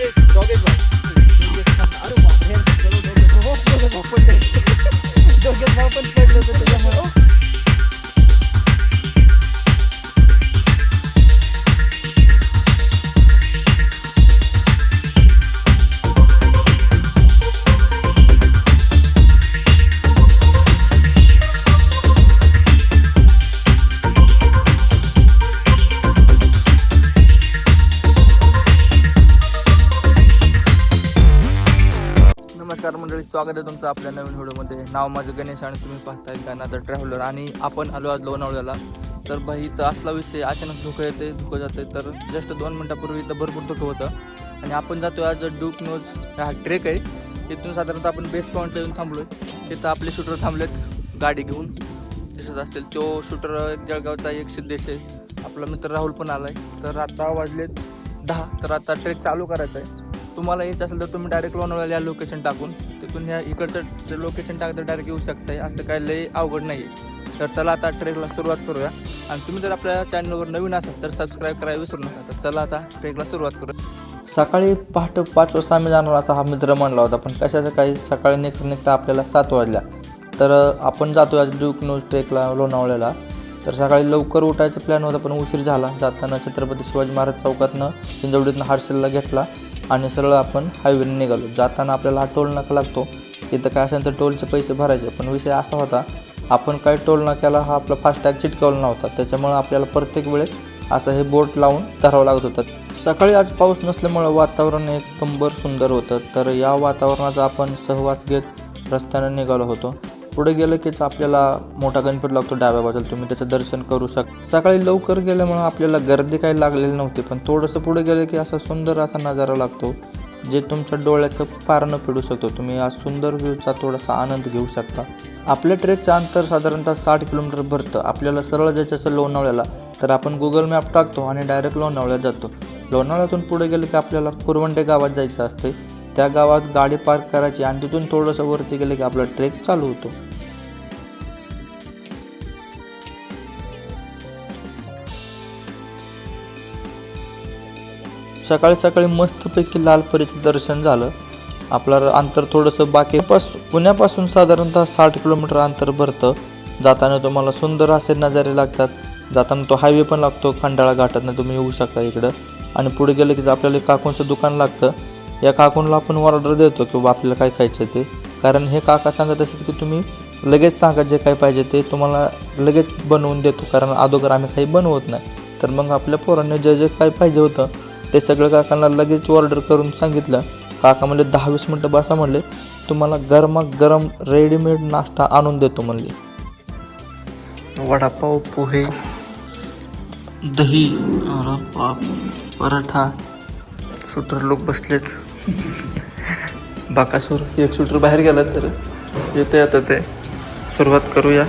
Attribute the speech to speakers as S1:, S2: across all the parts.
S1: योगेश भाऊ अरे बापरे चलो दोघे हो मंडळी स्वागत आहे तुमचं आपल्या नवीन व्हिडिओमध्ये. नाव माझं गणेश आणि तुम्ही पाहताय तर ट्रॅव्हलर आणि आपण आलो आज लोणावळ्याला. तर भाई इथं असला विषय अचानक धुकं येते धुकं जाते तर जस्ट दोन मिनटापूर्वी इथं भरपूर धुकं होतं. आणि आपण जातो आज डूक न्यूज हा ट्रेक आहे. इथून साधारणतः आपण बेस पॉईंटला येऊन थांबलो आहे तिथं आपले शूटर थांबलेत गाडी घेऊन. दिसत असतील तो शूटर एक जळगावचा एक सिद्धेश आहे. आपला मित्र राहुल पण आला आहे तर आता वाजलेत दहा. तर आता ट्रेक चालू करायचा आहे तुम्हाला यायचं असेल तर तुम्ही डायरेक्ट लोणावळ्याला या लोकेशन टाकून तिथून ह्या इकडचं लोकेशन टाकतं डायरेक्ट येऊ शकताय. असं काय लई अवघड नाही तर चला आता ट्रेकला सुरुवात करूया. आणि तुम्ही जर आपल्या चॅनलवर नवीन असाल तर सबस्क्राईब करायला विसरू नका. तर चला आता ट्रेकला सुरुवात करूया. सकाळी पहाटे पाच वाजता आम्ही जाणार असा हा मित्र म्हणला होता. पण कशाचं काही सकाळी निघता निघता आपल्याला सात वाजल्या. तर आपण जातो आज ड्यूक न्यूज ट्रेकला लोणावळ्याला. तर सकाळी लवकर उठायचा प्लॅन होता पण उशीर झाला. जाताना छत्रपती शिवाजी महाराज चौकातनं हिंजवडीतनं हार्सेलला घेतला. आणि सरळ आपण हायवेने निघालो. जाताना आपल्याला हा टोल नाका लागतो. इथं काय असेल तर टोलचे पैसे भरायचे. पण विषय असा होता आपण काय टोल नाक्याला हा आपला फास्टॅग चिटकावला नव्हता. त्याच्यामुळं आपल्याला प्रत्येक वेळेस असं हे बोट लावून धरावं लागत होतं. सकाळी आज पाऊस नसल्यामुळं वातावरण एक तंबर सुंदर होतं. तर या वातावरणाचा आपण सहवास घेत रस्त्याने निघालो होतो. पुढे गेलं कीच आपल्याला मोठा गणपती लागतो डाव्या बाजूला. तुम्ही त्याचं दर्शन करू शक सकाळी लवकर गेल्यामुळं आपल्याला गर्दी काही लागलेली नव्हती पण थोडंसं पुढे गेलं की असा सुंदर असा नजारा लागतो जे तुमच्या डोळ्याचं पारणं फिडू पिडू शकतो. तुम्ही या सुंदर व्ह्यूचा थोडासा आनंद घेऊ शकता. आपल्या ट्रेकचं अंतर साधारणतः साठ किलोमीटर भरतं. आपल्याला सरळ जायचं असं लोणावळ्याला तर आपण गुगल मॅप टाकतो आणि डायरेक्ट लोणावळ्यात जातो. लोणावळ्यातून पुढे गेलं की आपल्याला कुरवंडे गावात जायचं असते. त्या गावात गाडी पार्क करायची आणि तिथून थोडंसं वरती गेलं की आपला ट्रेक चालू होतो. सकाळी सकाळी मस्तपैकी लालपरीचं दर्शन झालं. आपलं अंतर थोडंसं बाकी पास पुण्यापासून साधारणतः साठ किलोमीटर अंतर भरतं. जाताना तुम्हाला सुंदर असे नजारे लागतात. जाताना तो हायवे पण लागतो खंडाळा घाटातनं तुम्ही येऊ शकता इकडं. आणि पुढे गेलं की आपल्याला काकूंचं दुकान लागतं. या काकूनला आपण ऑर्डर देतो की बाबा आपल्याला काय खायचं ते. कारण हे काका सांगत असतात की तुम्ही लगेच सांगा जे काय पाहिजे ते. तुम्हाला लगेच बनवून देतो. कारण अगोदर आम्ही काही बनवत नाही. तर मग आपल्या पोरांनी जे जे काय पाहिजे होतं ते सगळं काकांना लगेच ऑर्डर करून सांगितलं. काका म्हणले दहा वीस मिनटं बसा म्हणले तुम्हाला गरमागरम रेडीमेड नाश्ता आणून देतो म्हणले. वडापाव पोहे दही बाप पराठा शूटर लोक बसलेत. बाकासूर एक शूटर बाहेर गेला तर येते आता ते. सुरुवात करूया.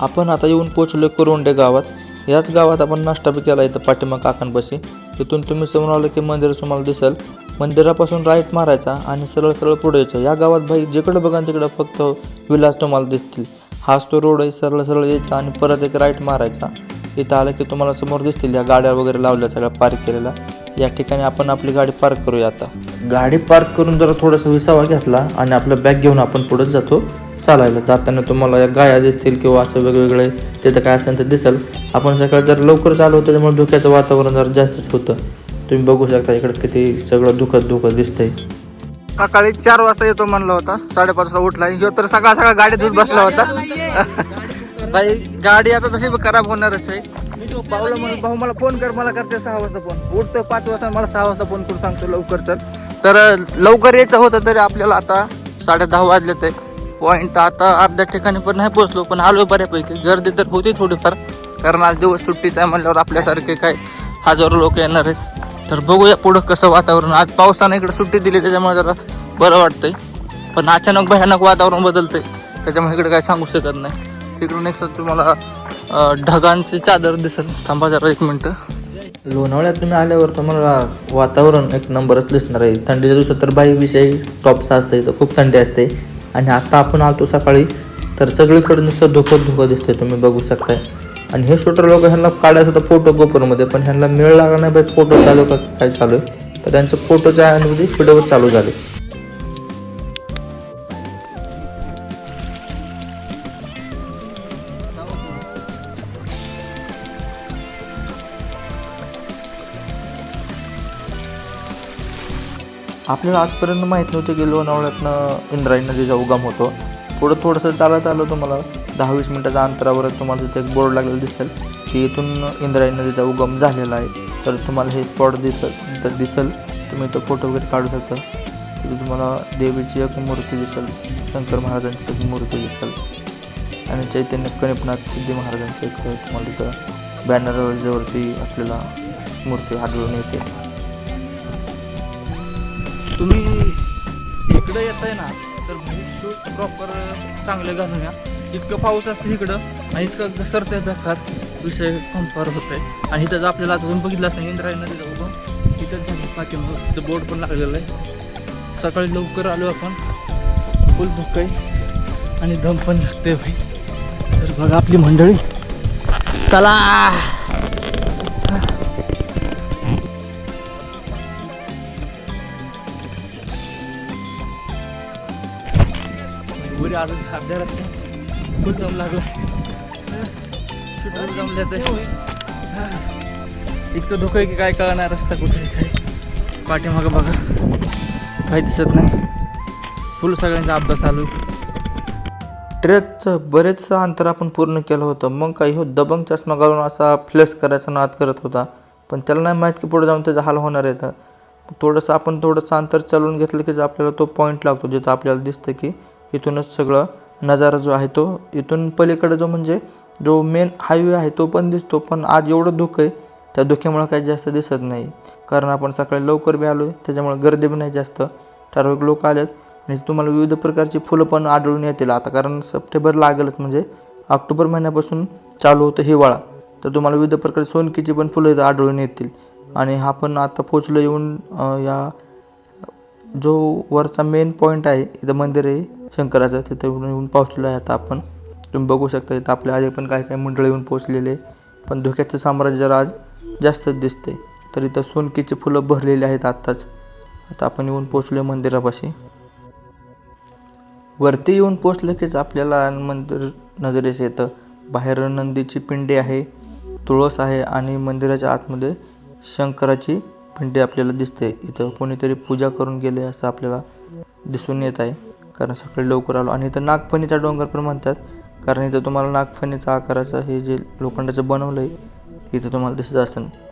S1: आपण आता येऊन पोचलो कुरुंडे गावात. याच गावात आपण नाश्ता बी केला इथं पाठीमाग काकांपाशी. तिथून तुम्ही समोर आलं की मंदिर तुम्हाला दिसेल. मंदिरापासून राईट मारायचा आणि सरळ सरळ पुढे यायचं. या गावात भाई जिकडं बघा तिकडं फक्त विलास तुम्हाला दिसतील. हाच तो रोड आहे सरळ सरळ यायचा आणि परत एक राईट मारायचा. इथं आलं की तुम्हाला समोर दिसतील या गाड्या वगैरे लावल्या सगळ्या पार्क केलेल्या. या ठिकाणी आपण आपली गाडी पार्क करूया आता. गाडी पार्क करून जरा थोडासा विसावा घेतला आणि आपलं बॅग घेऊन आपण पुढे जातो. चालायला जाताना तुम्हाला या गाया दिसतील किंवा असं वेगवेगळे तिथं काय असेल तर दिसेल. आपण सकाळी जर लवकर चालू होतं त्यामुळे धुक्याचं वातावरण जरा जास्तच होतं. तुम्ही बघू शकता इकडे किती सगळं दुखत दुखत दिसतंय. सकाळी चार वाजता येतो म्हणला होता साडेपाच वाजता उठला. ह्यो तर सकाळ सकाळ गाडी धुत बसला होता. भाई गाडी आता तशी खराब होणारच आहे. पावलं म्हणून भाऊ मला फोन कर मला करते सहा वाजता फोन. उठतो पाच वाजता मला सहा वाजता फोन करून सांगतो लवकर तर तर लवकर यायचं होतं तरी आपल्याला आता साडे दहा वाजले आहे. पॉईंट आता अर्ध्या ठिकाणी पण नाही पोहोचलो पण आलो बऱ्यापैकी. गर्दी तर होती थोडीफार कारण आज दिवस सुट्टीचा आहे म्हणल्यावर आपल्यासारखे काय हजारो लोक येणार आहेत. तर बघूया पुढं कसं वातावरण. आज पावसानं इकडे सुट्टी दिली त्याच्यामुळे जरा बरं वाटतंय. पण अचानक भयानक वातावरण बदलतंय. त्याच्यामुळे इकडे काय सांगू शकत नाही. तिकडून एक तर तुम्हाला ढगांची चादर दिसेल. थांबा जरा एक मिनटं. लोणावळ्यात तुम्ही आल्यावर तुम्हाला वातावरण एक नंबरच दिसणार आहे. थंडीच्या दिवसात तर बाई विषयी टॉपचा असते तर खूप थंडी असते. आणि आता आपण आलतो सकाळी. तर सगळीकडे नुसतं धुकं धुकं दिसतंय तुम्ही बघू शकताय. आणि हे शूटर लोक ह्यांना काढायचं होतं फोटो गोपरमध्ये पण ह्यांना मिळ लागला नाही बाई फोटो चालू का काय चालू आहे? तर त्यांचं फोटोच्या अनुभूती व्हिडिओवर चालू झाले. आपल्याला आजपर्यंत माहीत नव्हतं की लोणावळ्यातनं इंद्रायणी नदीचा उगम होतो. पुढं थोडंसं चालत आलं तुम्हाला दहा वीस मिनटाच्या अंतरावर तुम्हाला तिथे एक बोर्ड लागलेला दिसेल. की इथून इंद्रायणी नदीचा उगम झालेला आहे तर तुम्हाला हे स्पॉट दिसल तर दिसेल. तुम्ही तो फोटो वगैरे काढू शकता. तिथे तुम्हाला देवीची एक मूर्ती दिसेल. शंकर महाराजांची एक मूर्ती दिसेल. आणि चैतन्य कनिपनाथ सिद्धी महाराजांची एक तुम्हाला तिथं बॅनरवरती आपल्याला मूर्ती आढळून येते. तुम्ही इकडं येत आहे ना तर शूज प्रॉपर चांगले घालून या. इतकं पाऊस असतं इकडं आणि इतकं घसरतंय बेकात विषय कंपार होत आहे आणि इथं आपल्याला आता तुम्ही बघितलं असं इंद्रायणी नदीचा उगम इथंच झालं पाठीमागं. तिथं बोर्ड पण लागलेलं आहे. सकाळी लवकर आलो आपण. फुल धुकं आहे आणि दम पण लागते भाई तर बघा आपली मंडळी. चला! अजून अर्ध्या रस्त्यात खूप दम लागला शूटर इतकं धोकं आहे की काय कळणार रस्ता कुठे काय? पाठीमागं बघा. काही दिसत नाही. फुल सगळ्यांचा अभ्यास चालू. ट्रेकचं बरेचसं अंतर आपण पूर्ण केलं होतं. मग काही हो दबंग चष्मा घालून असा फ्लेस करायचा नाद करत होता. पण त्याला नाही माहीत की पुढे जाऊन त्याचा हाल होणार आहे थोडंसं आपण थोडंसं अंतर चालवून घेतलं की आपल्याला तो पॉईंट लागतो जिथं आपल्याला दिसतं की इथूनच सगळं नजारा जो आहे तो इथून पलीकडे जो म्हणजे जो मेन हायवे आहे तो पण दिसतो पण आज एवढं धुकं आहे त्या धुक्यामुळं काही जास्त दिसत नाही. कारण आपण सकाळी लवकर बी आलो आहे त्याच्यामुळे गर्दी बी नाही जास्त. ठराविक लोक आलेत आणि तुम्हाला विविध प्रकारची फुलं पण आढळून येतील. आता कारण सप्टेंबर लागेलच म्हणजे ऑक्टोबर महिन्यापासून चालू होतं हिवाळा. तर तुम्हाला विविध प्रकारची सोनकीची पण फुलं इथं आढळून येतील. आणि हा पण आता पोचलो येऊन या जो वरचा मेन पॉईंट आहे इथं मंदिर आहे शंकराचं तिथं येऊन येऊन पोहोचलो आहे आता आपण. तुम्ही बघू शकता इथं आपल्या आधी पण काही काही मंडळी येऊन पोहोचलेले. पण धोक्याचं साम्राज्य जरा आज जास्तच दिसते तर इथं सोनकीची फुलं भरलेली आहेत आत्ताच. आता आपण येऊन पोचलो मंदिरापाशी. वरती येऊन पोचलं कीच आपल्याला मंदिर नजरेस येतं. बाहेर नंदीची पिंडी आहे तुळस आहे आणि मंदिराच्या आतमध्ये शंकराची पिंडी आपल्याला दिसते. इथं कोणीतरी पूजा करून गेले असं आपल्याला दिसून येत आहे. कारण सकाळी लवकर आलो. आणि इथं नागफणीचा डोंगर पण म्हणतात. कारण इथं तुम्हाला नागफणीचा आकाराचं हे जे लोखंडाचं बनवलं आहे इथं तुम्हाला दिसत असेल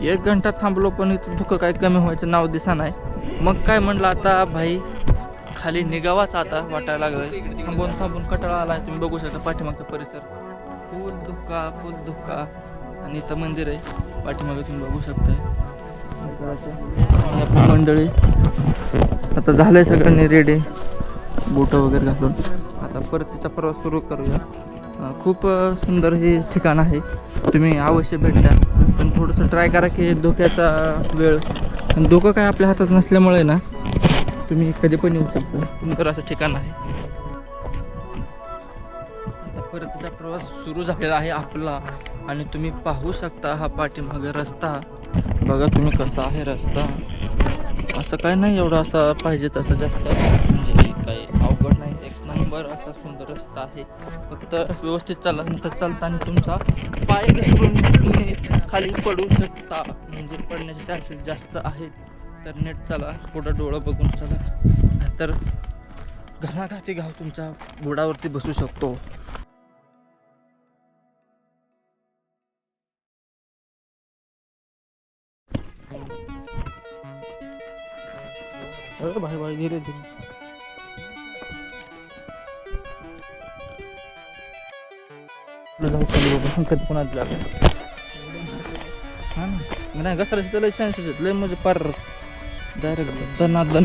S1: एक घंटा थांबलो पण इथं धुकं काय कमी व्हायचं नाव दिसा नाही. मग काय म्हणलं आता भाई खाली निघावाच आता वाटायला लागलं थांबून थांबून कटाळा आला तुम्ही बघू शकता पाठीमागचा परिसर. फुल धुका फुल धुका. आणि इथं मंदिर आहे पाठीमागे तुम्ही बघू शकता मंडळी आता झालंय सगळ्यांनी रेडी बोटं वगैरे घालून. आता परत तिचा प्रवास सुरू करूया. खूप सुंदर हे ठिकाण आहे. तुम्ही अवश्य भेट द्या. पण थोडंसं ट्राय करा की धोक्याचा वेळ. आणि धोका काय आपल्या हातात नसल्यामुळे ना तुम्ही कधी पण येऊ शकता. सुंदर असं ठिकाण आहे. परत त्याचा प्रवास सुरू झालेला आहे आपला. आणि तुम्ही पाहू शकता हा पाठीमागे रस्ता. बघा तुम्ही कसा आहे रस्ता. असं काय नाही एवढं असं पाहिजे तसं जास्त. नंबर असा सुंदर रस्ता आहे. फक्त व्यवस्थित चाला नंतर चालताना तुमचा पाय घसरून तुम्ही खाली पडू शकता. म्हणजे पडण्याचे चान्सेस जास्त आहेत. तर नेट चला पुढं डोळं बघून चला. तर घणाघाती घाव तुमच्या बुडावरती बसू शकतो. अरे भाई भाई धीरे धीरे जाऊ खाली बाबा. कधी पुन्हा लागेल हा ना. नाही घसरायची तर लय चान्सेस आहेत लय म्हणजे पार डायरेक्ट दनादन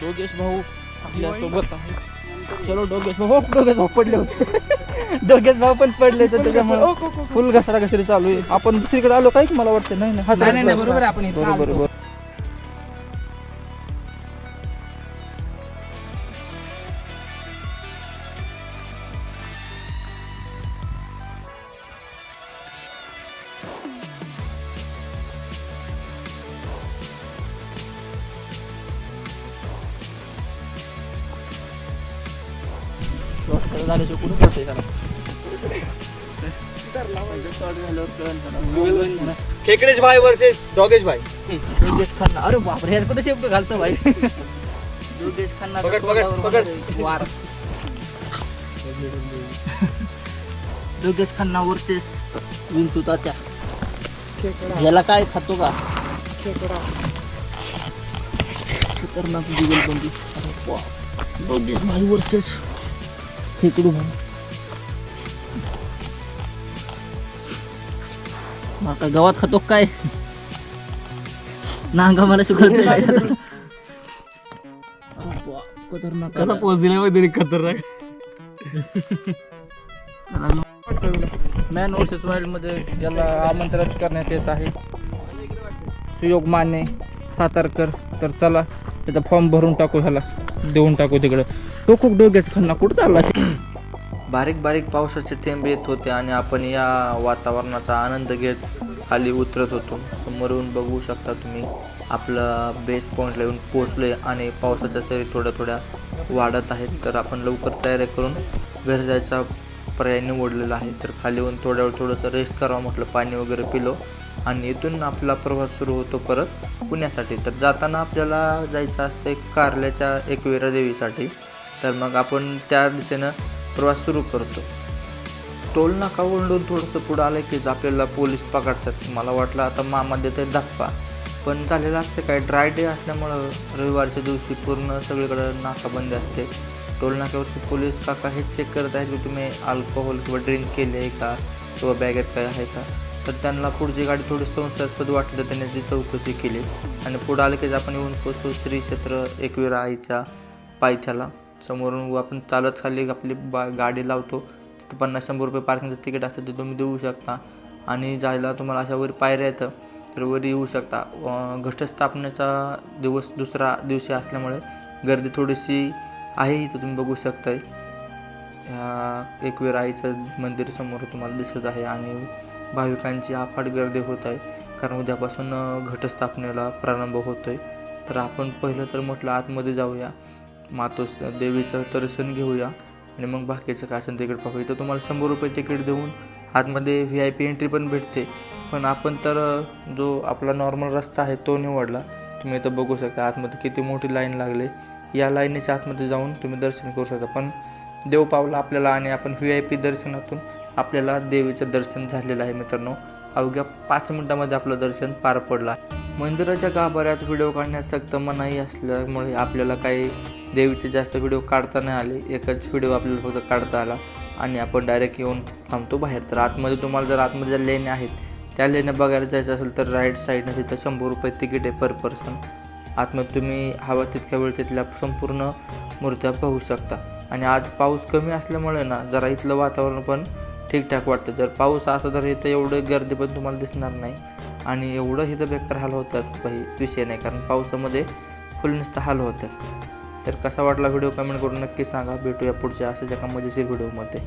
S1: डोगेश भाऊ आपल्यासोबत चलो डोगेश भाऊ. हो, डोगेश भाऊ पडले होते. डोगेश भाऊ पण पडले तर त्याच्यामुळे फुल घसरा घसरी चालू आहे. आपण दुसरीकडे आलो काय मला वाटतं नाही नाही,
S2: बरोबर आपण
S1: बरोबर. शॉर्ट झाल्याशिवाय कुठं कळतंय त्याला?
S2: खेकडेश भाई वर्सेस डॉगेश भाई.
S1: योगेश खन्ना. अरे बापरे ह्यात कुठे शेप घालतो भाई? योगेश खन्ना
S2: पकड, पकड, पकड.
S1: वार. योगेश खन्ना वर्सेस विंचू तात्या याला काय खातो का? खतरनाक अरे बाप. योगेश भाई वर्सेस खेकडू माका गावात खातो काय? नांगा मला सुकळत खतरनाक.
S2: कसा पोच दिला तरी खतरनाक.
S1: मॅन वर्सेस वाईल्डमध्ये याला आमंत्रित करण्यात येत आहे. सुयोग माने सातारकर. तर चला त्याचा फॉर्म भरून टाकू ह्याला. देऊन टाकू तिकडं. तो खूप खन्ना कुठं चालला बारीक बारीक पावसाचे थेंब येत होते आणि आपण या वातावरणाचा आनंद घेत खाली उतरत होतो. समोरून बघू शकता तुम्ही आपला बेस पॉईंटला येऊन पोचले आणि पावसाच्या सरी थोड्या थोड्या वाढत आहेत. तर आपण लवकर तयारी करून घर जायचा पर्याय निवडलेला आहे. तर खाली येऊन थोड्या वेळ थोडंसं रेस्ट करावं म्हटलं पाणी वगैरे पिलो आणि इथून आपला प्रवास सुरू होतो परत पुण्यासाठी. तर जाताना आपल्याला जायचं असतं कारल्याच्या एकविरा देवीसाठी तर मग आपण त्या दिशेनं प्रवास सुरू करतो. टोल नाका ओंडून थोडंसं पुढं आलं की आपल्याला पोलीस पकडतात. मला वाटलं आता मामा देते धप्पा पण झालेलं असतं काय ड्राय डे असल्यामुळं रविवारच्या दिवशी पूर्ण सगळीकडं नाकाबंदी असते. टोल नाक्यावरती पोलीस काका हे चेक करत आहेत की तुम्ही अल्कोहोल किंवा ड्रिंक केले आहे का किंवा बॅगेत काय आहे का? तर त्यांना पुढची गाडी थोडी संशयास्पद वाटलं त्यांनी ती चौकशी केली. आणि पुढं आलं की आपण येऊन पोचतो श्री क्षेत्र एकविरा आईच्या पायथ्याला. समोरून आपण चालत खाली आपली बा गाडी लावतो. तर पन्नास शंभर रुपये पार्किंगचं तिकीट असतं ते तुम्ही देऊ शकता. आणि जायला तुम्हाला अशा वर पायऱ्या येतं तर वर येऊ शकता. घटस्थापनेचा दिवस दुसरा दिवशी असल्यामुळे गर्दी थोडीशी आहे इथं तुम्ही बघू शकताय. ह्या एकवीर आईचं मंदिर समोर तुम्हाला दिसत आहे आणि भाविकांची अफाट गर्दी होत आहे. कारण उद्यापासून घटस्थापनेला प्रारंभ होतो आहे तर आपण पहिलं तर म्हटलं आतमध्ये जाऊया. मातोस देवीचं दर्शन घेऊया. आणि मग बाकीचं काय असेल तिकीट पाहू इथं तुम्हाला शंभर रुपये तिकीट देऊन आतमध्ये व्ही आय पी एंट्री पण भेटते. पण आपण तर जो आपला नॉर्मल रस्ता आहे तो निवडला. तुम्ही इथं बघू शकता आतमध्ये किती मोठी लाईन लागली. या लाईनीच्या आतमध्ये जाऊन तुम्ही दर्शन करू शकता. पण देव पावला आपल्याला आणि आपण व्ही आय पी दर्शनातून आपल्याला देवीचं दर्शन झालेलं आहे मित्रांनो. अवघ्या पाच मिनटामध्ये आपलं दर्शन पार पडलं. मंदिराच्या गाभाऱ्यात व्हिडिओ काढण्यास सक्त मनाई असल्यामुळे आपल्याला काही देवीचे जास्त व्हिडिओ काढता नाही आले एकच व्हिडिओ आपल्याला फक्त काढता आला आणि आपण डायरेक्ट येऊन थांबतो बाहेर. तर आतमध्ये तुम्हाला जर आतमध्ये ज्या लेण्या आहेत त्या लेण्या बघायला जायचं असेल तर राईट साईडनं तिथं शंभर रुपये तिकीट आहे पर पर्सन आतमध्ये तुम्ही हवा तितक्या वेळ तिथल्या संपूर्ण मूर्त्या पाहू शकता. आणि आज पाऊस कमी असल्यामुळे ना जरा इथलं वातावरण पण ठीकठाक वाटतं. जर पाऊस असं तर इथं एवढं गर्दी पण तुम्हाला दिसणार नाही. आणि एवढं इथं बेकार हाल होतात काही विषय नाही कारण पावसामध्ये फुल नुसतं हाल होतात तर कसा वाटला व्हिडिओ कमेंट करून नक्की सांगा. भेटूया पुढच्या अशाच एका मजेशीर व्हिडिओमध्ये.